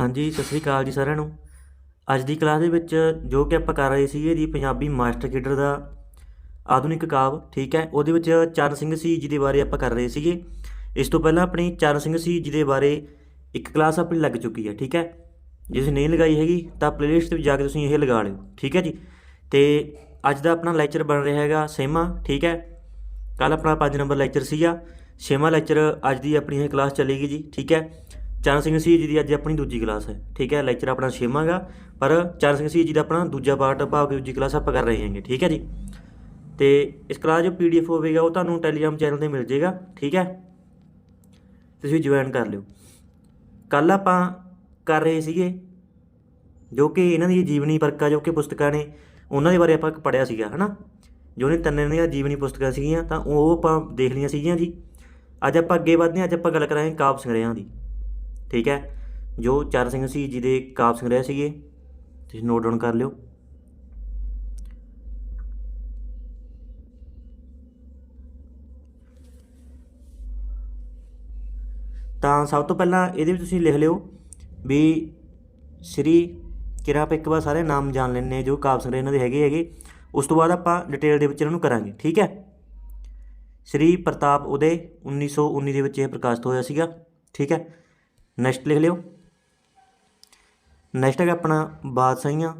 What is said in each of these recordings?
ਹਾਂਜੀ, ਸਤਿ ਸ੍ਰੀ ਅਕਾਲ ਜੀ ਸਾਰਿਆਂ ਨੂੰ। ਅੱਜ ਦੀ ਕਲਾਸ ਦੇ ਵਿੱਚ ਜੋ ਕਿ ਆਪਾਂ ਕਰ ਰਹੇ ਸੀਗੇ ਜੀ ਪੰਜਾਬੀ ਮਾਸਟਰ ਕੀਡਰ ਦਾ ਆਧੁਨਿਕ ਕਾਵ, ਠੀਕ ਹੈ? ਉਹਦੇ ਵਿੱਚ ਚਰਨ ਸਿੰਘ ਸੀ ਜੀ ਦੇ ਬਾਰੇ ਆਪਾਂ ਕਰ ਰਹੇ ਸੀਗੇ। ਇਸ ਤੋਂ ਪਹਿਲਾਂ ਆਪਣੀ ਚਰਨ ਸਿੰਘ ਸੀ ਜੀ ਦੇ ਬਾਰੇ ਇੱਕ ਕਲਾਸ ਆਪਣੀ ਲੱਗ ਚੁੱਕੀ ਹੈ, ਠੀਕ ਹੈ? ਜੇ ਤੁਸੀਂ ਨਹੀਂ ਲਗਾਈ ਹੈਗੀ, ਤਾਂ ਪਲੇਲਿਸਟ ਵਿੱਚ ਜਾ ਕੇ ਤੁਸੀਂ ਇਹ ਲਗਾ ਲਿਓ, ਠੀਕ ਹੈ ਜੀ? ਤੇ ਅੱਜ ਦਾ ਆਪਣਾ ਲੈਕਚਰ ਬਣ ਰਿਹਾ ਹੈਗਾ ਸੇਮਾ, ਠੀਕ ਹੈ? ਕੱਲ ਆਪਣਾ 5 ਨੰਬਰ ਲੈਕਚਰ ਸੀਗਾ। ਛੇਵਾਂ ਲੈਕਚਰ ਅੱਜ ਦੀ ਆਪਣੀ ਇਹ ਕਲਾਸ ਚੱਲੇਗੀ ਜੀ, ਠੀਕ ਹੈ? ਚਰਨ ਸਿੰਘ ਸੀ ਜੀ ਦੀ ਅੱਜ ਆਪਣੀ ਦੂਜੀ ਕਲਾਸ ਹੈ। ਠੀਕ ਹੈ ਲੈਕਚਰ ਆਪਣਾ ਛੇਵਾਂਗਾ, ਪਰ ਚਰਨ ਸਿੰਘ ਸੀ ਜੀ ਦਾ ਆਪਣਾ ਦੂਜਾ ਪਾਰਟ ਭਾਵ ਕਿ ਦੂਜੀ ਕਲਾਸ ਆਪਾਂ ਕਰ ਰਹੇ ਹਾਂਗੇ, ਠੀਕ ਹੈ ਜੀ? ਤੇ ਇਸ ਕਲਾਸ ਜੋ ਪੀਡੀਐਫ ਹੋਵੇਗਾ, ਉਹ ਤੁਹਾਨੂੰ ਟੈਲੀਗ੍ਰਾਮ ਚੈਨਲ ਤੇ ਮਿਲ ਜਾਏਗਾ ਠੀਕ ਹੈ? ਤੁਸੀਂ ਜੁਆਇਨ ਕਰ ਲਿਓ। ਕੱਲ ਆਪਾਂ ਕਰ ਰਹੇ ਸੀਗੇ, ਜੋ ਕਿ ਇਹਨਾਂ ਦੀ ਜੀਵਨੀ ਪਰਕਾ ਜੋ ਕਿ ਪੁਸਤਕਾਂ ਨੇ, ਉਹਨਾਂ ਦੇ ਬਾਰੇ ਆਪਾਂ ਪੜਿਆ ਸੀਗਾ, ਹਨਾ? ਜੋ ਨੇ ਤਿੰਨ ਦੀਆਂ ਜੀਵਨੀ ਪੁਸਤਕਾਂ ਸੀਗੀਆਂ, ਤਾਂ ਉਹ ਆਪਾਂ ਦੇਖ ਲਈਆਂ ਸੀਗੀਆਂ ਜੀ। ਅੱਜ ਆਪਾਂ ਅੱਗੇ ਵਧਦੇ ਹਾਂ, ਅੱਜ ਆਪਾਂ ਗੱਲ ਕਰਾਂਗੇ ਕਾਵ ਸੰਗ੍ਰਹਿਆਂ ਦੀ। ਠੀਕ ਹੈ? ਜੋ ਚਰਨ ਸਿੰਘ ਸੀ, ਜਿਹਦੇ ਦੇ ਕਾਵ ਸੰਗ੍ਰਹਿ ਸੀਗੇ, ਤੁਸੀਂ ਨੋਟ ਡਾਊਨ ਕਰ ਲਿਓ। ਤਾਂ ਸਭ ਤੋਂ ਪਹਿਲਾਂ ਇਹਦੇ ਵਿੱਚ ਤੁਸੀਂ ਲਿਖ ਲਿਓ ਵੀ ਸ਼੍ਰੀ ਕਿਰਾ ਆਪਾਂ ਇੱਕ ਵਾਰ ਸਾਰੇ ਨਾਮ ਜਾਣ ਲੈਣੇ ਜੋ ਕਾਵ ਸੰਗ੍ਰਹਿ ਇਹਨਾਂ ਦੇ ਹੈਗੇ ਹੈਗੇ। ਉਸ ਤੋਂ ਬਾਅਦ ਆਪਾਂ ਡਿਟੇਲ ਦੇ ਵਿੱਚ ਇਹਨਾਂ ਨੂੰ ਕਰਾਂਗੇ, ਠੀਕ ਹੈ? ਸ਼੍ਰੀ ਪ੍ਰਤਾਪ ਉਦੇ 1919 ਦੇ ਵਿੱਚ ਇਹ ਪ੍ਰਕਾਸ਼ਿਤ ਹੋਇਆ ਸੀਗਾ, ਠੀਕ ਹੈ? ਨੈਕਸਟ ਲਿਖ ਲਿਓ। ਨੈਕਸਟ ਹੈਗਾ ਆਪਣਾ ਬਾਦਸ਼ਾਹੀਆਂ।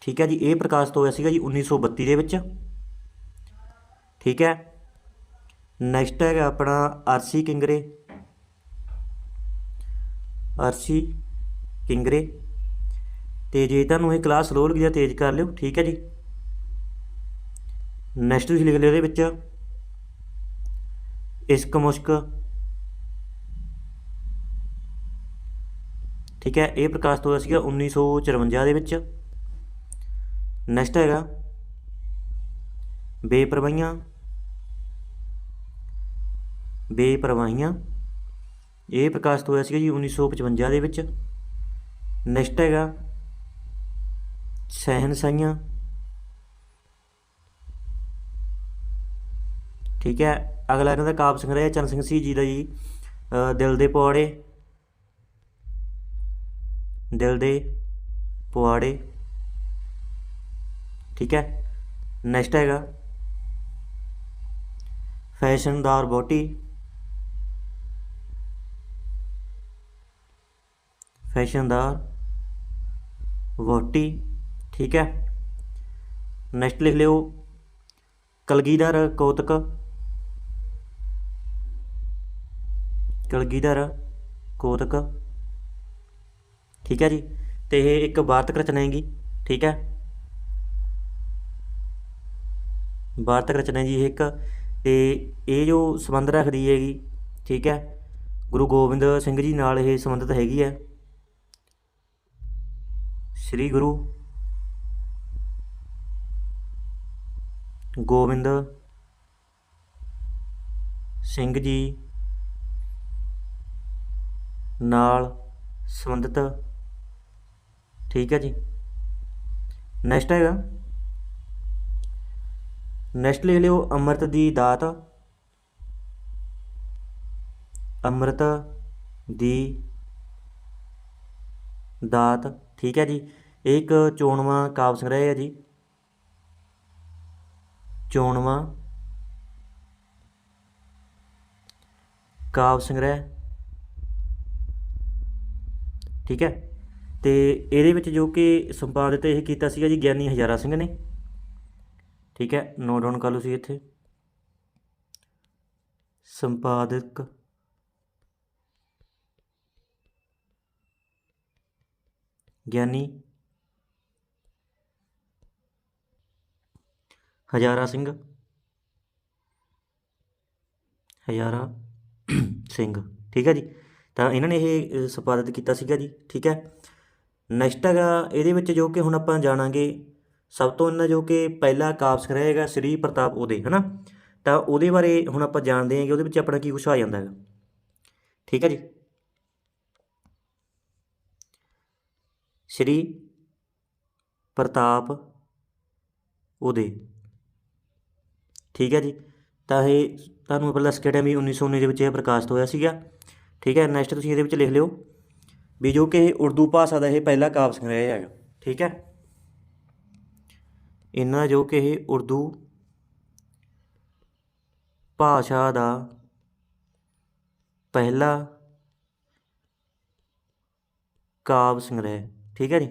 ਠੀਕ ਹੈ ਜੀ, ਇਹ ਪ੍ਰਕਾਸ਼ਿਤ ਹੋਇਆ ਸੀਗਾ ਜੀ 1932 ਦੇ ਵਿੱਚ। ਠੀਕ ਹੈ। ਨੈਕਸਟ ਹੈਗਾ ਆਪਣਾ ਆਰਸੀ ਕਿੰਗਰੇ। ਆਰਸੀ ਕਿੰਗਰੇ। ਤੇ ਜੇ ਤੁਹਾਨੂੰ ਇਹ ਕਲਾਸ ਸਲੋ ਲੱਗੀ ਤਾਂ ਤੇਜ਼ ਕਰ ਲਿਓ। ਠੀਕ ਹੈ ਜੀ। ਨੈਕਸਟ ਤੁਸੀਂ ਲਿਖ ਲਿਓ ਇਹਦੇ ਵਿੱਚ। ਇਸ਼ਕ ਮੁਸ਼ਕ ਠੀਕ ਹੈ ਇਹ ਪ੍ਰਕਾਸ਼ਿਤ ਹੋਇਆ ਸੀਗਾ 1954 ਦੇ ਵਿੱਚ ਨੈਕਸਟ ਹੈਗਾ ਬੇਪਰਵਾਹੀਆਂ ਬੇਪਰਵਾਹੀਆਂ ਇਹ ਪ੍ਰਕਾਸ਼ਿਤ ਹੋਇਆ ਸੀਗਾ ਜੀ 1955 ਦੇ ਵਿੱਚ ਨੈਕਸਟ ਹੈਗਾ ਸਹਿਨਸਾਈਆਂ ਠੀਕ ਹੈ? ਅਗਲਾ ਇਹਨਾਂ ਦਾ ਕਾਵ ਸੰਗ੍ਰਹਿ ਚਰਨ ਸਿੰਘ ਸੀ ਜੀ ਦਾ ਜੀ। ਦਿਲ ਦੇ ਪਵਾੜੇ ਦਿਲ ਦੇ ਪਵਾੜੇ ਠੀਕ ਹੈ? ਨੈਕਸਟ ਹੈਗਾ। ਫੈਸ਼ਨਦਾਰ ਬੋਟੀ ਫੈਸ਼ਨਦਾਰ ਵੋਟੀ ਠੀਕ ਹੈ? ਨੈਕਸਟ ਲਿਖ ਲਿਓ। ਕਲਗੀਧਰ ਕੋਤਕ। ਕਲਗੀਧਰ, ਕੋਤਕ। ਠੀਕ ਹੈ ਜੀ? ਤੇ ਇਹ ਇੱਕ ਵਾਰਤਕ ਰਚਨਾ ਹੈਗੀ, ਠੀਕ ਹੈ? ਵਾਰਤਕ ਰਚਨਾ ਜੀ ਇਹ ਇੱਕ, ਤੇ ਇਹ ਜੋ ਸੰਬੰਧ ਰੱਖਦੀ ਹੈਗੀ, ਠੀਕ ਹੈ? ਗੁਰੂ ਗੋਬਿੰਦ ਸਿੰਘ ਜੀ ਨਾਲ ਇਹ ਸੰਬੰਧਿਤ ਹੈਗੀ ਹੈ। ਸ੍ਰੀ ਗੁਰੂ ਗੋਬਿੰਦ ਸਿੰਘ ਜੀ ਨਾਲ ਸੰਬੰਧਿਤ। ਠੀਕ ਹੈ ਜੀ। ਨੈਕਸਟ ਹੈਗਾ। ਨੈਕਸਟ ਲਿਖ ਲਿਓ, ਅੰਮ੍ਰਿਤ ਦੀ ਦਾਤ। ਅੰਮ੍ਰਿਤ ਦੀ ਦਾਤ। ਠੀਕ ਹੈ ਜੀ। ਇਹ ਇੱਕ ਚੋਣਵਾਂ ਕਾਵ ਸੰਗ੍ਰਹਿ ਹੈ ਜੀ। ਚੋਣਵਾਂ ਕਾਵ ਸੰਗ੍ਰਹਿ। ਠੀਕ ਹੈ? ਤੇ ਇਹਦੇ ਵਿੱਚ ਜੋ ਕਿ ਸੰਪਾਦਿਤ ਇਹ ਕੀਤਾ ਸੀਗਾ ਜੀ ਗਿਆਨੀ ਹਜ਼ਾਰਾ ਸਿੰਘ ਨੇ। ਠੀਕ ਹੈ? ਨੋਟ ਡਾਊਨ ਕਰ ਲਓ ਸੀ ਇੱਥੇ। ਸੰਪਾਦਕ ਗਿਆਨੀ ਹਜ਼ਾਰਾ ਸਿੰਘ। ਹਜ਼ਾਰਾ ਸਿੰਘ। ਠੀਕ ਹੈ ਜੀ? ਤਾਂ ਇਹਨਾਂ ਨੇ ਇਹ ਅ, ਸੰਪਾਦਿਤ ਕੀਤਾ ਸੀਗਾ ਜੀ ਠੀਕ ਹੈ? ਨੈਕਸਟ ਹੈਗਾ ਇਹਦੇ ਵਿੱਚ ਜੋ ਕਿ ਹੁਣ ਆਪਾਂ ਜਾਣਾਂਗੇ ਸਭ ਤੋਂ ਇਹਨਾਂ ਜੋ ਕਿ ਪਹਿਲਾ ਕਾਵ ਸੰਗ੍ਰਹਿ ਹੈਗਾ ਸ੍ਰੀ ਪ੍ਰਤਾਪ ਉਹਦੇ ਹਨਾ? ਤਾਂ ਉਹਦੇ ਬਾਰੇ ਹੁਣ ਆਪਾਂ ਜਾਣਦੇ ਹਾਂ ਕਿ ਉਹਦੇ ਵਿੱਚ ਆਪਣਾ ਕੀ ਕੁਛ ਆ ਜਾਂਦਾ ਹੈਗਾ। ਠੀਕ ਹੈ ਜੀ? ਸ਼੍ਰੀ ਪ੍ਰਤਾਪ ਉਹਦੇ। ਠੀਕ ਹੈ ਜੀ? ਤਾਂ ਇਹ ਤੁਹਾਨੂੰ ਪਹਿਲਾਂ ਦੱਸ ਕੇ ਹਟਿਆ ਵੀ 1919 ਦੇ ਵਿੱਚ ਇਹ ਪ੍ਰਕਾਸ਼ਿਤ ਹੋਇਆ ਸੀਗਾ। ਠੀਕ ਹੈ ਨੈਕਸਟ ਤੁਸੀਂ ਇਹਦੇ ਵਿੱਚ ਲਿਖ ਲਿਓ ਵੀ ਜੋ ਕਿ ਇਹ ਉਰਦੂ ਭਾਸ਼ਾ ਦਾ ਇਹ ਪਹਿਲਾ ਕਾਵਿ ਸੰਗ੍ਰਹਿ ਹੈਗਾ, ਠੀਕ ਹੈ। ਇਹਨਾਂ ਜੋ ਕਿ ਇਹ ਉਰਦੂ ਭਾਸ਼ਾ ਦਾ ਪਹਿਲਾ ਕਾਵਿ ਸੰਗ੍ਰਹਿ, ਠੀਕ ਹੈ ਜੀ।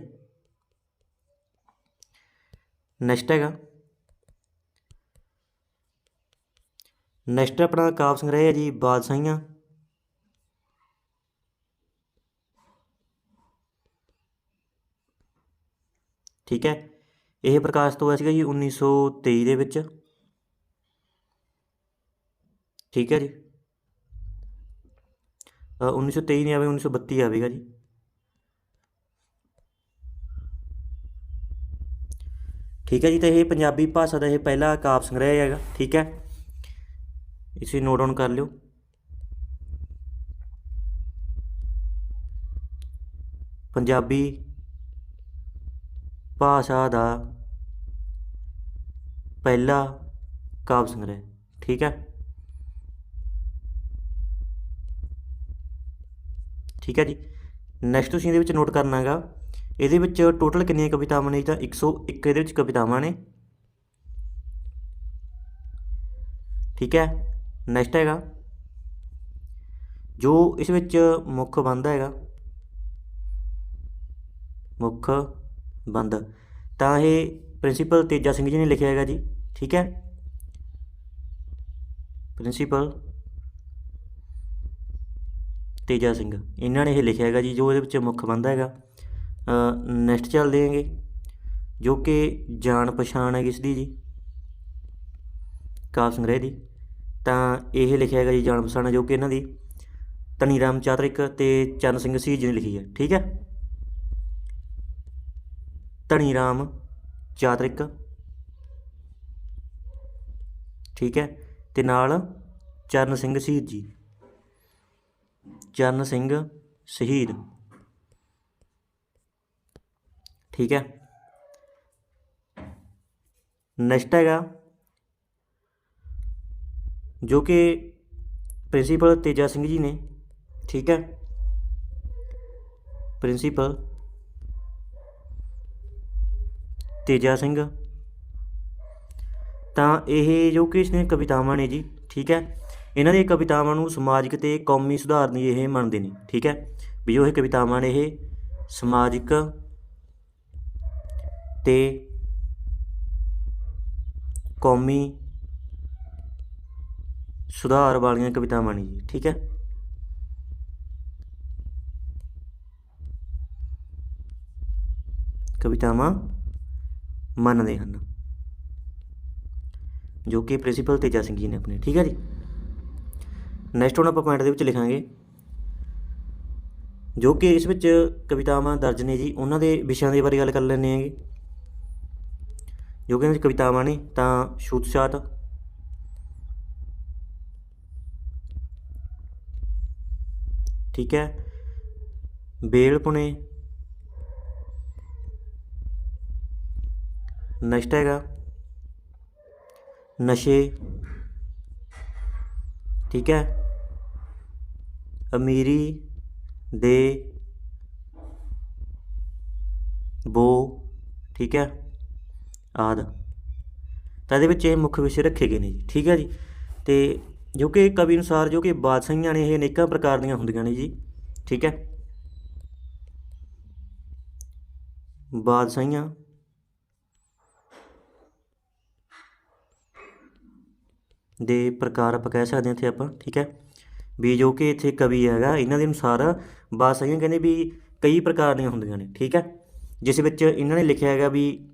ਨੈਕਸਟ ਹੈਗਾ। ਨੈਕਸਟ ਆਪਣਾ ਕਾਵਿ ਸੰਗ੍ਰਹਿ ਹੈ ਜੀ, ਬਾਦਸ਼ਾਹੀਆਂ। ਠੀਕ ਹੈ? ਇਹ ਪ੍ਰਕਾਸ਼ਿਤ ਹੋਇਆ ਸੀਗਾ ਜੀ 1923 ਦੇ ਵਿੱਚ। ਠੀਕ ਹੈ ਜੀ। ਅ, 1923 ਨਹੀਂ ਆਵੇ 1932 ਆਵੇਗਾ ਜੀ। ਠੀਕ ਹੈ ਜੀ ਤਾਂ ਇਹ ਪੰਜਾਬੀ ਭਾਸ਼ਾ ਦਾ ਇਹ ਪਹਿਲਾ ਕਾਵਿ ਸੰਗ੍ਰਹਿ ਹੈਗਾ ਠੀਕ ਹੈ? ਇਸੇ ਨੋਟ ਡਾਊਨ ਕਰ ਲਿਓ। ਪੰਜਾਬੀ ਭਾਸ਼ਾ ਦਾ ਪਹਿਲਾ ਕਾਵਿ ਸੰਗ੍ਰਹਿ, ਠੀਕ ਹੈ? ਠੀਕ ਹੈ ਜੀ। ਨੈਕਸਟ ਤੁਸੀਂ ਇਹਦੇ ਵਿੱਚ ਨੋਟ ਕਰਨਾ ਹੈਗਾ ਇਹਦੇ ਵਿੱਚ ਟੋਟਲ ਕਿੰਨੀਆਂ ਕਵਿਤਾਵਾਂ ਨੇ? ਜੀ ਤਾਂ 101 ਇਹਦੇ ਵਿੱਚ ਕਵਿਤਾਵਾਂ ਨੇ। ਠੀਕ ਹੈ। ਨੈਕਸਟ ਹੈਗਾ। ਜੋ ਇਸ ਵਿੱਚ ਮੁੱਖ ਬੰਦ ਹੈਗਾ। ਮੁੱਖ ਬੰਦ। ਤਾਂ ਇਹ ਪ੍ਰਿੰਸੀਪਲ ਤੇਜਾ ਸਿੰਘ ਜੀ ਨੇ ਲਿਖਿਆ ਹੈਗਾ ਜੀ, ਠੀਕ ਹੈ? ਪ੍ਰਿੰਸੀਪਲ ਤੇਜਾ ਸਿੰਘ, ਇਹਨਾਂ ਨੇ ਇਹ ਲਿਖਿਆ ਹੈਗਾ ਜੀ, ਜੋ ਇਹਦੇ ਵਿੱਚ ਮੁੱਖ ਬੰਦਾ ਹੈਗਾ। ਨੈਕਸਟ ਚੱਲਦੇ ਹੈਗੇ, ਜੋ ਕਿ ਜਾਣ ਪਛਾਣ ਹੈ ਕਿਸ ਦੀ ਜੀ, ਕਾਵਿ ਸੰਗ੍ਰਹਿ ਦੀ। ਤਾਂ ਇਹ ਲਿਖਿਆ ਹੈਗਾ ਜੀ, ਜਾਣ ਪਛਾਣ, ਜੋ ਕਿ ਇਹਨਾਂ ਦੀ ਧਨੀ ਰਾਮ ਚਾਤਰਿਕ ਤੇ ਚਰਨ ਸਿੰਘ ਸੀ ਜੀ ਨੇ ਲਿਖੀ ਹੈ, ਠੀਕ ਹੈ? ਧਨੀ ਰਾਮ ਚਾਤਰਿਕ। ਠੀਕ ਹੈ, ਤੇ ਨਾਲ ਚਰਨ ਸਿੰਘ ਸ਼ਹੀਦ ਜੀ। ਚਰਨ ਸਿੰਘ ਸ਼ਹੀਦ। ਠੀਕ ਹੈ। ਨੈਕਸਟ ਹੈਗਾ, ਜੋ ਕਿ ਪ੍ਰਿੰਸੀਪਲ ਤੇਜਾ ਸਿੰਘ ਜੀ ਨੇ। ਠੀਕ ਹੈ। ਪ੍ਰਿੰਸੀਪਲ ਤੇਜਾ ਸਿੰਘ। ਤਾਂ ਇਹ ਜੋ ਕਿ ਇਸਨੇ ਕਵਿਤਾਵਾਂ ਨੇ ਜੀ, ਠੀਕ ਹੈ। ਇਹਨਾਂ ਦੀਆਂ ਕਵਿਤਾਵਾਂ ਨੂੰ ਸਮਾਜਿਕ ਤੇ ਕੌਮੀ ਸੁਧਾਰ ਲਈ ਇਹ ਮੰਨਦੇ ਨੇ, ਠੀਕ ਹੈ। ਵੀ ਜੋ ਇਹ ਕਵਿਤਾਵਾਂ ਨੇ ਇਹ ਸਮਾਜਿਕ ਤੇ ਕੌਮੀ ਸੁਧਾਰ ਵਾਲੀਆਂ ਕਵਿਤਾਵਾਂ ਨੇ ਜੀ, ਠੀਕ ਹੈ। ਕਵਿਤਾਵਾਂ ਮੰਨਦੇ ਹਨ। ਜੋ ਕਿ ਪ੍ਰਿੰਸੀਪਲ ਤੇਜਾ ਸਿੰਘ ਜੀ ਨੇ ਆਪਣੇ, ਠੀਕ ਹੈ ਜੀ? ਨੈਕਸਟ ਹੁਣ ਆਪਾਂ ਪੁਆਇੰਟ ਦੇ ਵਿੱਚ ਲਿਖਾਂਗੇ। ਜੋ ਕਿ ਇਸ ਵਿੱਚ ਕਵਿਤਾਵਾਂ ਦਰਜ ਨੇ ਜੀ, ਉਹਨਾਂ ਦੇ ਵਿਸ਼ਿਆਂ ਦੇ ਬਾਰੇ ਗੱਲ ਕਰ ਲੈਂਦੇ ਆਂਗੇ ਜੋ। ਕਿ ਇਹਨਾਂ ਵਿੱਚ ਕਵਿਤਾਵਾਂ ਨੇ, ਤਾਂ ਛੂਤਛਾਤ ਠੀਕ ਹੈ? ਬੇਲਪੁਣੇ ਨੈਕਸਟ ਹੈਗਾ। ਨਸ਼ੇ। ਠੀਕ ਹੈ। ਅਮੀਰੀ ਦੇ ਬੋ। ਠੀਕ ਹੈ। ਆਦ। ਤਾਂ ਇਹਦੇ ਵਿੱਚ ਇਹ ਮੁੱਖ ਵਿਸ਼ੇ ਰੱਖੇ ਗਏ ਨੇ ਜੀ। ਠੀਕ ਹੈ ਜੀ। ਤੇ ਜੋ ਕਿ ਕਵੀ ਅਨੁਸਾਰ ਜੋ ਕਿ ਬਾਦਸ਼ਾਹੀਆਂ ਨੇ ਇਹ ਅਨੇਕਾਂ ਪ੍ਰਕਾਰ ਦੀਆਂ ਹੁੰਦੀਆਂ ਨੇ ਜੀ। ਠੀਕ ਹੈ। ਬਾਦਸ਼ਾਹੀਆਂ। ਦੇ ਪ੍ਰਕਾਰ ਆਪਾਂ ਕਹਿ ਸਕਦੇ ਹਾਂ ਇੱਥੇ ਆਪਾਂ, ਠੀਕ ਹੈ? ਵੀ ਜੋ ਕਿ ਇੱਥੇ ਕਵੀ ਹੈਗਾ, ਇਹਨਾਂ ਦੇ ਅਨੁਸਾਰ ਬਾਦਸ਼ਾਹੀਆਂ ਕਹਿੰਦੇ ਵੀ ਕਈ ਪ੍ਰਕਾਰ ਦੀਆਂ ਹੁੰਦੀਆਂ ਨੇ, ਠੀਕ ਹੈ? ਜਿਸ ਵਿੱਚ ਇਹਨਾਂ ਨੇ ਲਿਖਿਆ ਹੈਗਾ ਵੀ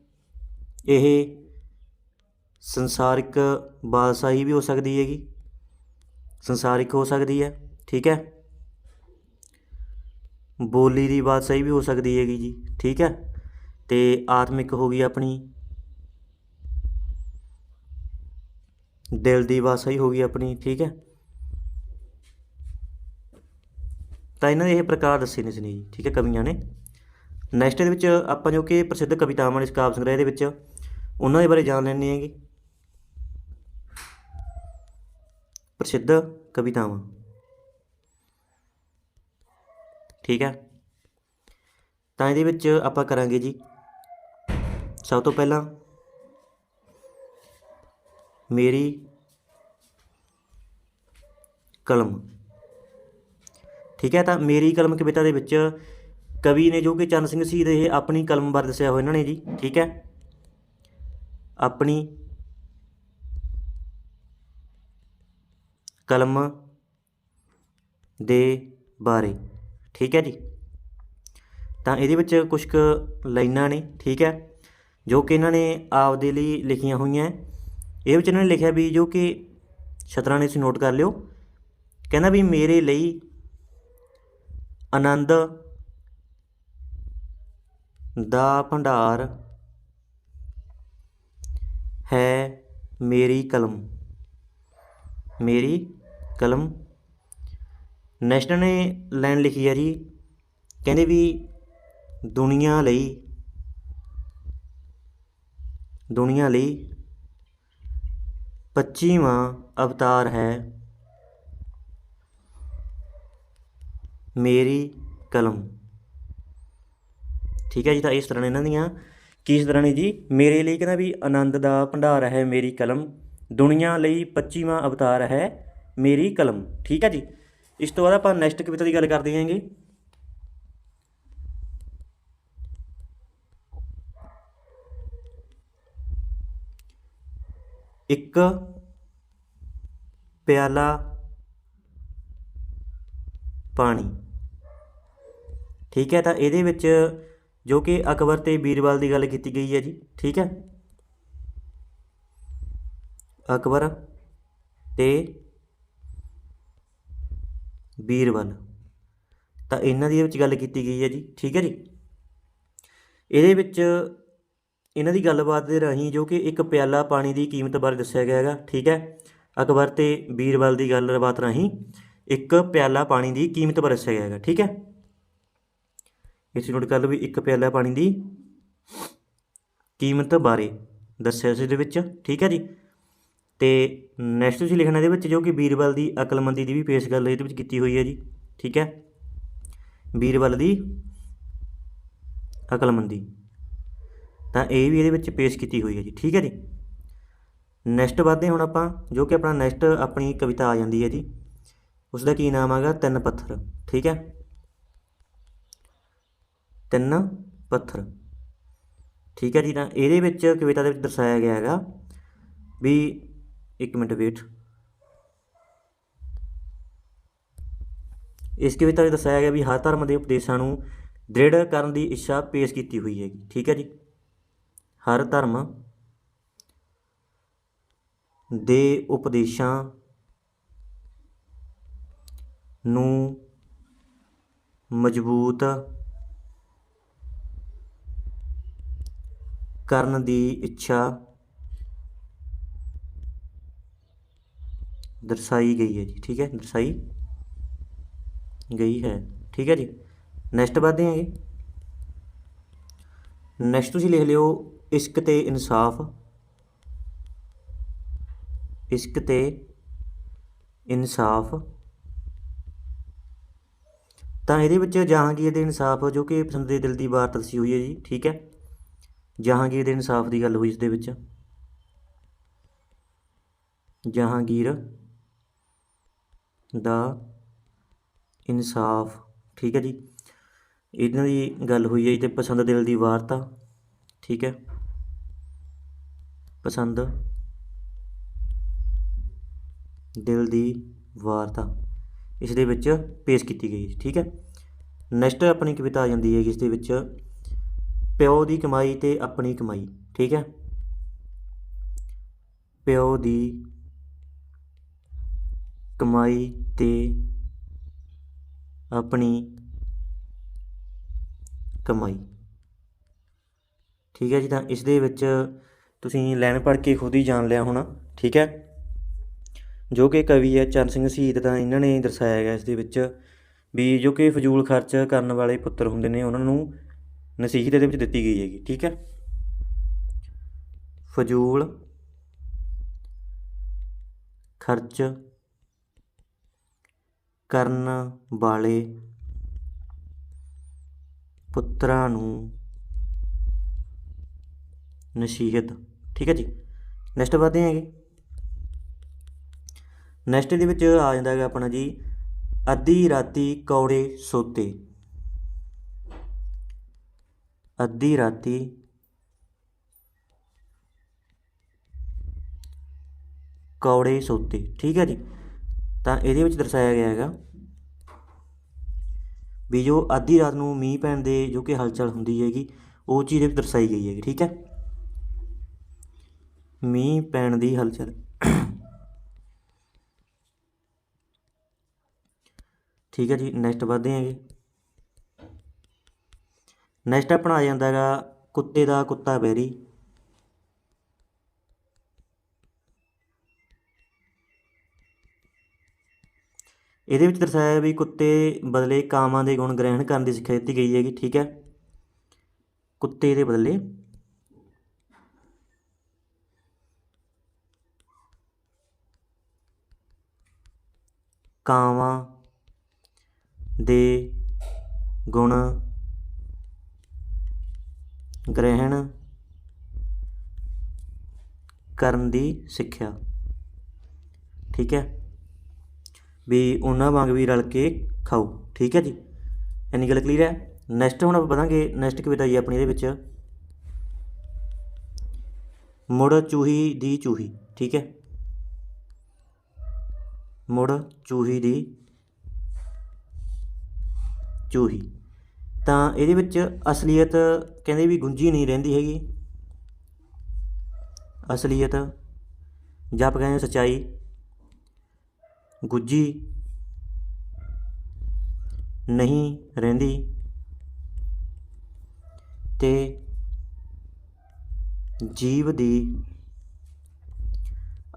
ਇਹ ਸੰਸਾਰਿਕ ਬਾਦਸ਼ਾਹੀ ਵੀ ਹੋ ਸਕਦੀ ਹੈਗੀ, ਸੰਸਾਰਿਕ ਹੋ ਸਕਦੀ ਹੈ, ਠੀਕ ਹੈ? ਬੋਲੀ ਦੀ ਬਾਦਸ਼ਾਹੀ ਵੀ ਹੋ ਸਕਦੀ ਹੈਗੀ ਜੀ, ਠੀਕ ਹੈ? ਤੇ ਆਤਮਿਕ ਹੋ ਗਈ ਆਪਣੀ ਦਿਲ ਦੀ ਬਾਦਸ਼ਾਹੀ ਹੋ ਗਈ ਆਪਣੀ, ਠੀਕ ਹੈ? ਤਾਂ ਇਹਨਾਂ ਦੇ ਇਹ ਪ੍ਰਕਾਰ ਦੱਸੇ ਨੇ ਇਸਨੇ, ਠੀਕ ਹੈ, ਕਵੀਆਂ ਨੇ। ਨੈਕਸਟ ਦੇ ਵਿੱਚ ਆਪਾਂ ਜੋ ਕਿ ਪ੍ਰਸਿੱਧ ਕਵਿਤਾਵਾਂ ਨੇ ਕਾਵਿ ਸੰਗ੍ਰਹਿ ਦੇ ਵਿੱਚ, ਉਹਨਾਂ ਦੇ ਬਾਰੇ ਜਾਣ ਲੈਣੇ ਹੈਗੇ। ਪ੍ਰਸਿੱਧ ਕਵਿਤਾਵਾਂ। ਠੀਕ ਹੈ? ਤਾਂ ਇਹਦੇ ਵਿੱਚ ਆਪਾਂ ਕਰਾਂਗੇ ਜੀ, ਸਭ ਤੋਂ ਪਹਿਲਾਂ ਮੇਰੀ ਕਲਮ। ਠੀਕ ਹੈ ਤਾਂ ਮੇਰੀ ਕਲਮ ਕਵਿਤਾ ਦੇ ਵਿੱਚ ਕਵੀ ਨੇ ਜੋ ਕਿ ਚਰਨ ਸਿੰਘ ਸ਼ਹੀਦ ਇਹ ਆਪਣੀ ਕਲਮ ਬਾਰੇ ਦੱਸਿਆ ਹੋਇਆ ਇਹਨਾਂ ਨੇ ਜੀ, ਠੀਕ ਹੈ? ਆਪਣੀ ਕਲਮ ਦੇ ਬਾਰੇ, ਠੀਕ ਹੈ ਜੀ? ਤਾਂ ਇਹਦੇ ਵਿੱਚ ਕੁਝ ਕੁ ਲਾਈਨਾਂ ਨੇ, ਠੀਕ ਹੈ? ਜੋ ਕਿ ਇਹਨਾਂ ਨੇ ਆਪਦੇ ਲਈ ਲਿਖੀਆਂ ਹੋਈਆਂ। ਇਹ ਵਿੱਚ ਇਹਨਾਂ ਨੇ ਲਿਖਿਆ ਵੀ ਜੋ ਕਿ ਸ਼ਤਰਾਂ ਨੇ ਤੁਸੀਂ ਨੋਟ ਕਰ ਲਿਓ, ਕਹਿੰਦਾ ਵੀ ਮੇਰੇ ਲਈ ਆਨੰਦ ਦਾ ਭੰਡਾਰ ਹੈ ਮੇਰੀ ਕਲਮ ਮੇਰੀ ਕਲਮ। ਨੈਕਸਟ ਨੇ ਲਾਈਨ ਲਿਖੀ ਹੈ ਜੀ, ਕਹਿੰਦੇ ਵੀ ਦੁਨੀਆ ਲਈ ਦੁਨੀਆ ਲਈ 25ਵਾਂ ਅਵਤਾਰ ਹੈ। ਮੇਰੀ ਕਲਮ। ਠੀਕ ਹੈ ਜੀ, ਤਾਂ ਇਸ ਤਰ੍ਹਾਂ ਇਹਨਾਂ ਦੀਆਂ। ਕਿਸ ਤਰ੍ਹਾਂ ਨੇ ਜੀ? ਮੇਰੇ ਲਈ ਕਹਿੰਦਾ ਵੀ ਆਨੰਦ ਦਾ ਭੰਡਾਰ ਹੈ ਮੇਰੀ ਕਲਮ। ਦੁਨੀਆ ਲਈ 25ਵਾਂ ਅਵਤਾਰ ਹੈ ਮੇਰੀ ਕਲਮ। ਠੀਕ ਹੈ ਜੀ? ਇਸ ਤੋਂ ਬਾਅਦ ਆਪਾਂ ਨੈਕਸਟ ਕਵਿਤਾ ਦੀ ਗੱਲ ਕਰਦੇ ਹਾਂਗੇ। ਇੱਕ ਪਿਆਲਾ ਪਾਣੀ। ਠੀਕ ਹੈ, ਤਾਂ ਇਹਦੇ ਵਿੱਚ ਜੋ ਕਿ ਅਕਬਰ ਤੇ ਬੀਰਬਲ ਦੀ ਗੱਲ ਕੀਤੀ ਗਈ ਹੈ ਜੀ। ਠੀਕ ਹੈ। ਅਕਬਰ ਤੇ ਬੀਰਬਲ। ਤਾਂ ਇਹਨਾਂ ਦੀ ਵਿੱਚ ਗੱਲ ਕੀਤੀ ਗਈ ਹੈ ਜੀ। ਠੀਕ ਹੈ ਜੀ। ਇਹਦੇ ਵਿੱਚ ਇਹਨਾਂ ਦੀ ਗੱਲਬਾਤ ਦੇ ਰਾਹੀਂ ਜੋ ਕਿ ਇੱਕ ਪਿਆਲਾ ਪਾਣੀ ਦੀ ਕੀਮਤ ਬਾਰੇ ਦੱਸਿਆ ਗਿਆ ਹੈਗਾ, ਠੀਕ ਹੈ? ਅਕਬਰ ਤੇ ਬੀਰਬਲ ਦੀ ਗੱਲਬਾਤ ਰਾਹੀਂ ਇੱਕ ਪਿਆਲਾ ਪਾਣੀ ਦੀ ਕੀਮਤ ਬਾਰੇ ਦੱਸਿਆ ਗਿਆ ਹੈਗਾ, ਠੀਕ ਹੈ? ਇਸ ਨੋਟ ਕਰ ਲਓ ਵੀ ਇੱਕ ਪਿਆਲਾ ਪਾਣੀ ਦੀ ਕੀਮਤ ਬਾਰੇ ਦੱਸਿਆ ਸੀ ਇਹਦੇ ਵਿੱਚ, ਠੀਕ ਹੈ ਜੀ? ਤੇ ਨੈਕਸਟ ਤੁਸੀਂ ਲਿਖਣਾ ਇਹਦੇ ਵਿੱਚ ਜੋ ਕਿ ਬੀਰਬਲ ਦੀ ਅਕਲਮੰਦੀ ਦੀ ਵੀ ਪੇਸ਼ ਗੱਲ ਇਹਦੇ ਵਿੱਚ ਕੀਤੀ ਹੋਈ ਹੈ ਜੀ, ਠੀਕ ਹੈ? ਬੀਰਬਲ ਦੀ ਅਕਲਮੰਦੀ। ਤਾਂ ਇਹ ਵੀ ਇਹਦੇ ਵਿੱਚ ਪੇਸ਼ ਕੀਤੀ ਹੋਈ ਹੈ ਜੀ, ਠੀਕ ਹੈ ਜੀ। ਨੈਕਸਟ ਵਧਦੇ ਹੁਣ ਆਪਾਂ, ਜੋ ਕਿ ਆਪਣਾ ਨੈਕਸਟ ਆਪਣੀ ਕਵਿਤਾ ਆ ਜਾਂਦੀ ਹੈ ਜੀ। ਉਸ ਦਾ ਕੀ ਨਾਮ ਹੈਗਾ? ਤਿੰਨ ਪੱਥਰ, ਠੀਕ ਹੈ? ਤਿੰਨ ਪੱਥਰ, ਠੀਕ ਹੈ ਜੀ। ਤਾਂ ਇਹਦੇ ਵਿੱਚ ਕਵਿਤਾ ਦੇ ਵਿੱਚ ਦਰਸਾਇਆ ਗਿਆ ਹੈਗਾ ਵੀ, ਇੱਕ ਮਿੰਟ ਵੇਟ। ਇਸ ਕਵਿਤਾ ਵਿੱਚ ਦਰਸਾਇਆ ਗਿਆ ਵੀ ਹਰ ਧਰਮ ਦੇ ਉਪਦੇਸ਼ਾਂ ਨੂੰ ਦ੍ਰਿੜ ਕਰਨ ਦੀ ਇੱਛਾ ਪੇਸ਼ ਕੀਤੀ ਹੋਈ ਹੈਗੀ, ਠੀਕ ਹੈ ਜੀ। ਹਰ ਧਰਮ ਦੇ ਉਪਦੇਸ਼ਾਂ ਨੂੰ ਮਜ਼ਬੂਤ ਕਰਨ ਦੀ ਇੱਛਾ ਦਰਸਾਈ ਗਈ ਹੈ ਜੀ, ਠੀਕ ਹੈ? ਦਰਸਾਈ ਗਈ ਹੈ। ਠੀਕ ਹੈ ਜੀ? ਨੈਕਸਟ ਵਧਦੇ ਹਾਂਗੇ ਨੈਕਸਟ ਤੁਸੀਂ ਲਿਖ ਲਿਓ ਇਸ਼ਕ ਤੇ ਇਨਸਾਫ। ਇਸ਼ਕ ਤੇ ਇਨਸਾਫ। ਤਾਂ ਇਹਦੇ ਵਿੱਚ ਜਹਾਂਗੀਰ ਦੇ ਇਨਸਾਫ, ਜੋ ਕਿ ਪਸੰਦ ਦੇ ਦਿਲ ਦੀ ਵਾਰਤਾ ਦੱਸੀ ਹੋਈ ਹੈ ਜੀ, ਠੀਕ ਹੈ? ਜਹਾਂਗੀਰ ਦੇ ਇਨਸਾਫ ਦੀ ਗੱਲ ਹੋਈ ਇਸ ਦੇ ਵਿੱਚ। ਜਹਾਂਗੀਰ ਦਾ ਇਨਸਾਫ, ਠੀਕ ਹੈ ਜੀ? ਇਹਨਾਂ ਦੀ ਗੱਲ ਹੋਈ ਹੈ ਜੀ ਤੇ ਪਸੰਦ ਦਿਲ ਦੀ ਵਾਰਤਾ ਠੀਕ ਹੈ? ਪਸੰਦ। ਦਿਲ ਦੀ ਵਾਰਤਾ। ਇਸ ਦੇ ਵਿੱਚ ਪੇਸ਼ ਕੀਤੀ ਗਈ, ਠੀਕ ਹੈ? ਨੈਕਸਟ ਆਪਣੀ ਕਵਿਤਾ ਆ ਜਾਂਦੀ ਹੈ ਇਸ ਦੇ ਵਿੱਚ ਪਿਓ ਦੀ ਕਮਾਈ ਤੇ ਆਪਣੀ ਕਮਾਈ, ਠੀਕ ਹੈ? ਪਿਓ ਦੀ ਕਮਾਈ ਤੇ ਆਪਣੀ ਕਮਾਈ, ਠੀਕ ਹੈ ਜੀ? ਤਾਂ ਇਸ ਦੇ ਵਿੱਚ ਤੁਸੀਂ ਲਾਈਨ ਪੜ੍ਹ ਕੇ ਖੁਦ ਹੀ ਜਾਣ ਲਿਆ ਹੋਣਾ, ਠੀਕ ਹੈ? ਜੋ ਕਿ ਕਵੀ ਹੈ ਚਰਨ ਸਿੰਘ ਸ਼ਹੀਦ ਤਾਂ ਇਹਨਾਂ ਨੇ ਦਰਸਾਇਆ ਗਿਆ ਇਸ ਦੇ ਵਿੱਚ ਵੀ ਜੋ ਕਿ ਫਜ਼ੂਲ ਖਰਚ ਕਰਨ ਵਾਲੇ ਪੁੱਤਰ ਹੁੰਦੇ ਨੇ, ਉਹਨਾਂ ਨੂੰ ਨਸੀਹਤ ਇਹਦੇ ਵਿੱਚ ਦਿੱਤੀ ਗਈ ਹੈਗੀ, ਠੀਕ ਹੈ? ਫਜ਼ੂਲ ਖਰਚ ਕਰਨ ਵਾਲੇ ਪੁੱਤਰਾਂ ਨੂੰ ਨਸੀਹਤ ਠੀਕ ਹੈ ਜੀ। ਨੈਕਸਟ ਵਧਦੇ ਹੈਗੇ ਨੈਕਸਟ ਦੇ ਵਿੱਚ ਆ ਜਾਂਦਾ ਹੈਗਾ ਆਪਣਾ ਜੀ, ਅੱਧੀ ਰਾਤੀ ਕੌੜੇ ਸੋਤੇ। ਅੱਧੀ ਰਾਤੀ ਕੌੜੇ ਸੋਤੇ, ਠੀਕ ਹੈ ਜੀ। ਤਾਂ ਇਹਦੇ ਵਿੱਚ ਦਰਸਾਇਆ ਗਿਆ ਹੈਗਾ ਵੀ ਜੋ ਅੱਧੀ ਰਾਤ ਨੂੰ ਮੀਂਹ ਪੈਣ ਦੇ ਜੋ ਕਿ ਹਲਚਲ ਹੁੰਦੀ ਹੈਗੀ, ਉਹ ਚੀਜ਼ ਵਿੱਚ ਦਰਸਾਈ ਗਈ ਹੈਗੀ, ਠੀਕ ਹੈ। ਮੀਂਹ ਪੈਣ ਦੀ ਹਲਚਲ। ਠੀਕ ਹੈ ਜੀ ਨੈਕਸਟ ਵਧਦੇ ਹੈਗੇ ਨੈਕਸਟ ਆਪਣਾ ਆ ਜਾਂਦਾ ਹੈਗਾ ਕੁੱਤੇ ਦਾ ਕੁੱਤਾ ਬੈਰੀ। ਇਹਦੇ ਵਿੱਚ ਦਰਸਾਇਆ ਵੀ ਕੁੱਤੇ ਬਦਲੇ ਕਾਮਾਂ ਦੇ ਗੁਣ ਗ੍ਰਹਿਣ ਕਰਨ ਦੀ ਸਿੱਖਿਆ ਦਿੱਤੀ ਗਈ ਹੈਗੀ, ਠੀਕ ਹੈ। ਕੁੱਤੇ ਦੇ ਬਦਲੇ ਕਾਵਾਂ ਦੇ ਗੁਣ ਗ੍ਰਹਿਣ ਕਰਨ ਦੀ ਸਿੱਖਿਆ। ਠੀਕ ਹੈ? ਵੀ ਉਹਨਾਂ ਵਾਂਗ ਵੀ ਰਲ ਕੇ ਖਾਓ। ਠੀਕ ਹੈ ਜੀ? ਇੰਨੀ ਗੱਲ ਕਲੀਅਰ ਹੈ? ਨੈਕਸਟ ਹੁਣ ਆਪਾਂ ਵਧਾਂਗੇ। ਨੈਕਸਟ ਕਵਿਤਾ ਜੀ ਆਪਣੀ ਇਹਦੇ ਵਿੱਚ? ਮੁੜ ਚੂਹੀ ਦੀ ਚੂਹੀ। ਠੀਕ ਹੈ? ਮੁੜ ਚੂਹੀ ਦੀ ਚੂਹੀ। ਤਾਂ ਇਹਦੇ ਵਿੱਚ ਅਸਲੀਅਤ ਕਹਿੰਦੇ ਵੀ ਗੁੰਜੀ ਨਹੀਂ ਰਹਿੰਦੀ ਹੈਗੀ। ਅਸਲੀਅਤ ਜਾਂ ਆਪਾਂ ਕਹਿੰਦੇ ਸਚਾਈ। ਗੁੱਜੀ ਨਹੀਂ ਰਹਿੰਦੀ। ਤੇ ਜੀਵ ਦੀ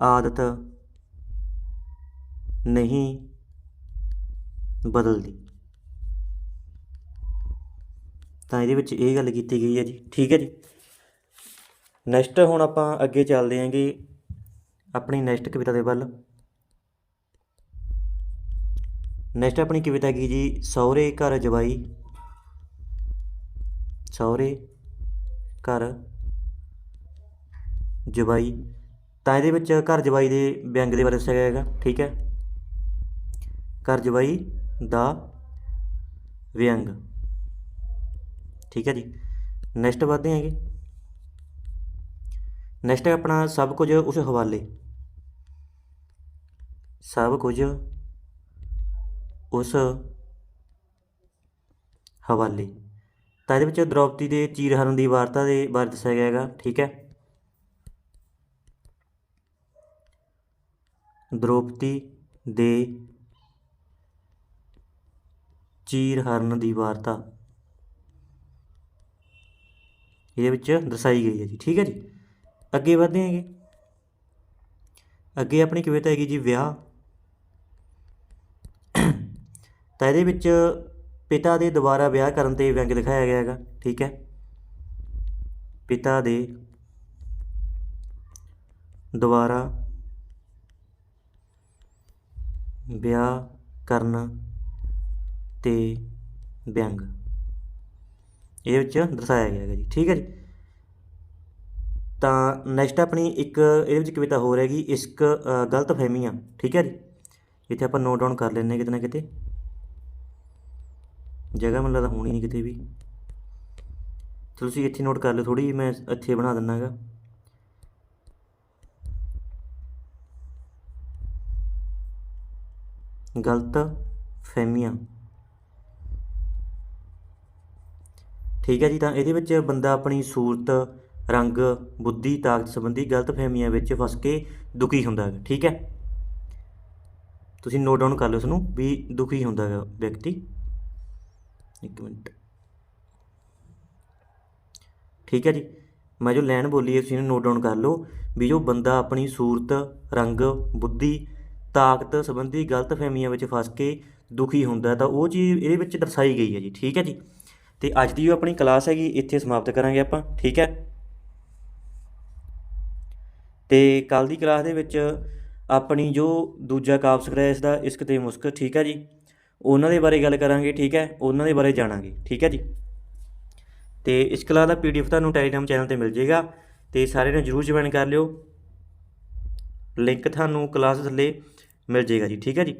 ਆਦਤ ਨਹੀਂ ਬਦਲਦੀ। ਤਾਂ ਇਹਦੇ ਵਿੱਚ ਇਹ ਗੱਲ ਕੀਤੀ ਗਈ ਹੈ ਜੀ। ਠੀਕ ਹੈ ਜੀ। ਨੈਕਸਟ ਹੁਣ ਆਪਾਂ ਅੱਗੇ ਚੱਲਦੇ ਹਾਂਗੇ ਆਪਣੀ ਨੈਕਸਟ ਕਵਿਤਾ ਦੇ ਵੱਲ। ਨੈਕਸਟ ਆਪਣੀ ਕਵਿਤਾ ਕੀ ਜੀ? ਸਹੁਰੇ ਘਰ ਜਵਾਈ। ਸਹੁਰੇ ਘਰ ਜਵਾਈ। ਤਾਂ ਇਹਦੇ ਵਿੱਚ ਘਰ ਜਵਾਈ ਦੇ ਵਿਅੰਗ ਦੇ ਬਾਰੇ ਦੱਸਿਆ ਗਿਆ ਹੈਗਾ। ਠੀਕ ਹੈ। ਘਰ ਦਾ ਵਿਅੰਗ। ਠੀਕ ਹੈ ਜੀ। ਨੈਕਸਟ ਵਧਦੇ ਹੈਗੇ ਨੈਕਸਟ ਆਪਣਾ ਸਭ ਕੁਝ ਉਸ ਹਵਾਲੇ। ਸਭ ਕੁਝ ਉਸ ਹਵਾਲੇ। ਤਾਂ ਇਹਦੇ ਵਿੱਚ ਦ੍ਰੋਪਦੀ ਦੇ ਚੀਰਹਰਨ ਦੀ ਵਾਰਤਾ ਦੇ ਬਾਰੇ ਦੱਸਿਆ ਗਿਆ ਹੈਗਾ। ਠੀਕ ਹੈ। ਦ੍ਰੋਪਦੀ ਦੇ ਚੀਰ ਹਰਨ ਦੀ ਵਾਰਤਾ। ਇਹਦੇ ਵਿੱਚ ਦਰਸਾਈ ਗਈ ਹੈ ਜੀ, ਠੀਕ ਹੈ ਜੀ? ਅੱਗੇ ਵਧਦੇ ਹੈਗੇ। ਅੱਗੇ ਆਪਣੀ ਕਵਿਤਾ ਹੈਗੀ ਜੀ, ਵਿਆਹ। ਤਾਂ ਇਹਦੇ ਵਿੱਚ ਪਿਤਾ ਦੇ ਦੁਬਾਰਾ ਵਿਆਹ ਕਰਨ ਤੇ ਵਿਅੰਗ ਦਿਖਾਇਆ ਗਿਆ ਹੈਗਾ, ਠੀਕ ਹੈ? ਪਿਤਾ ਦੇ ਦੁਬਾਰਾ ਵਿਆਹ ਕਰਨ ਤੇ ਵਿਅੰਗ। ਇਹਦੇ ਵਿੱਚ ਦਰਸਾਇਆ ਗਿਆ ਹੈਗਾ ਜੀ। ਠੀਕ ਹੈ ਜੀ। ਤਾਂ ਨੈਕਸਟ ਆਪਣੀ ਇੱਕ ਇਹਦੇ ਵਿੱਚ ਕਵਿਤਾ ਹੋਰ ਹੈਗੀ, ਇਸ਼ਕ ਗਲਤ ਫਹਿਮੀਆਂ। ਠੀਕ ਹੈ ਜੀ। ਇੱਥੇ ਆਪਾਂ ਨੋਟ ਡਾਊਨ ਕਰ ਲੈਂਦੇ ਹਾਂ ਕਿਤੇ ਨਾ ਕਿਤੇ। ਜਗ੍ਹਾ ਮੈਨੂੰ ਲੱਗਦਾ ਹੋਣੀ ਨਹੀਂ ਕਿਤੇ ਵੀ। ਤੁਸੀਂ ਇੱਥੇ ਨੋਟ ਕਰ ਲਿਓ ਥੋੜੀ ਮੈਂ ਇੱਥੇ ਬਣਾ ਦਿੰਦਾ ਹੈਗਾ। ਗਲਤ ਫਹਿਮੀਆਂ। ਠੀਕ ਹੈ ਜੀ, ਤਾਂ ਇਹਦੇ ਵਿੱਚ ਬੰਦਾ ਆਪਣੀ ਸੂਰਤ, ਰੰਗ, ਬੁੱਧੀ, ਤਾਕਤ ਸੰਬੰਧੀ ਗਲਤ ਫਹਿਮੀਆਂ ਵਿੱਚ ਫਸ ਕੇ ਦੁਖੀ ਹੁੰਦਾ ਹੈ ਠੀਕ ਹੈ? ਤੁਸੀਂ ਨੋਟ ਡਾਊਨ ਕਰ ਲਓ ਇਸ ਨੂੰ ਵੀ ਦੁਖੀ ਹੁੰਦਾ ਹੈ ਵਿਅਕਤੀ। ਇੱਕ ਮਿੰਟ। ਠੀਕ ਹੈ ਜੀ, ਮੈਂ ਜੋ ਲਾਈਨ ਬੋਲੀ ਹੈ, ਤੁਸੀਂ ਇਹਨੂੰ ਨੋਟ ਡਾਊਨ ਕਰ ਲਓ ਵੀ ਜੋ ਬੰਦਾ ਆਪਣੀ ਸੂਰਤ, ਰੰਗ, ਬੁੱਧੀ, ਤਾਕਤ ਸੰਬੰਧੀ ਗਲਤ ਫਹਿਮੀਆਂ ਵਿੱਚ ਫਸ ਕੇ ਦੁਖੀ ਹੁੰਦਾ ਤਾਂ ਉਹ ਚੀਜ਼ ਇਹਦੇ ਵਿੱਚ ਦਰਸਾਈ ਗਈ ਹੈ ਜੀ, ਠੀਕ ਹੈ ਜੀ? ਤੇ ਅੱਜ ਦੀ ਜੋ ਆਪਣੀ ਕਲਾਸ ਹੈਗੀ, ਇੱਥੇ ਸਮਾਪਤ ਕਰਾਂਗੇ ਆਪਾਂ, ਠੀਕ ਹੈ? ਤੇ ਕੱਲ ਦੀ ਕਲਾਸ ਦੇ ਵਿੱਚ ਆਪਣੀ ਜੋ ਦੂਜਾ ਕਾਵਿ ਸੰਗ੍ਰਹਿ ਇਸ ਦਾ ਇਸ਼ਕ ਤੇ ਮੁਸਕ, ਠੀਕ ਹੈ ਜੀ? ਉਹਨਾਂ ਦੇ ਬਾਰੇ ਗੱਲ ਕਰਾਂਗੇ, ਠੀਕ ਹੈ? ਉਹਨਾਂ ਦੇ ਬਾਰੇ ਜਾਣਾਂਗੇ, ਠੀਕ ਹੈ ਜੀ? ਤੇ ਇਸ ਕਲਾਸ ਦਾ ਪੀਡੀਐਫ ਤੁਹਾਨੂੰ ਟੈਲੀਗ੍ਰਾਮ ਚੈਨਲ ਤੇ ਮਿਲ ਜਾਏਗਾ, ਤੇ ਸਾਰਿਆਂ ਨੂੰ ਜਰੂਰ ਜੁਆਇਨ ਕਰ ਲਿਓ। ਲਿੰਕ ਤੁਹਾਨੂੰ ਕਲਾਸ ਥੱਲੇ ਮਿਲ ਜਾਏਗਾ ਜੀ, ਠੀਕ ਹੈ ਜੀ?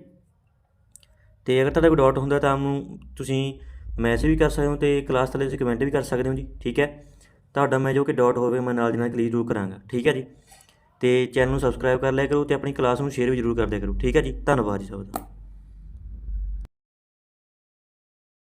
ਤੇ ਅਗਰ ਤੁਹਾਡਾ ਕੋਈ ਡਾਊਟ ਹੁੰਦਾ ਤਾਂ ਮੈਨੂੰ ਤੁਸੀਂ ਮੈਸੇਜ ਵੀ ਕਰ ਸਕਦੇ ਹੋ ਤੇ ਕਲਾਸ ਥੱਲੇ ਤੁਸੀਂ ਕਮੈਂਟ ਵੀ ਕਰ ਸਕਦੇ ਹੋ ਜੀ, ਠੀਕ ਹੈ? ਤੁਹਾਡਾ ਮੈਂ ਜੋ ਕਿ ਡਾਊਟ ਹੋਵੇ, ਮੈਂ ਨਾਲ ਦੀ ਨਾਲ ਕਲੀਅਰ ਜ਼ਰੂਰ ਕਰਾਂਗਾ, ਠੀਕ ਹੈ ਜੀ? ਤੇ ਚੈਨਲ ਨੂੰ ਸਬਸਕ੍ਰਾਈਬ ਕਰ ਲਿਆ ਕਰੋ ਤੇ ਆਪਣੀ ਕਲਾਸ ਨੂੰ ਸ਼ੇਅਰ ਵੀ ਜ਼ਰੂਰ ਕਰ ਦਿਆ ਕਰੋ, ਠੀਕ ਹੈ ਜੀ? ਧੰਨਵਾਦ ਜੀ ਸਭ ਦਾ।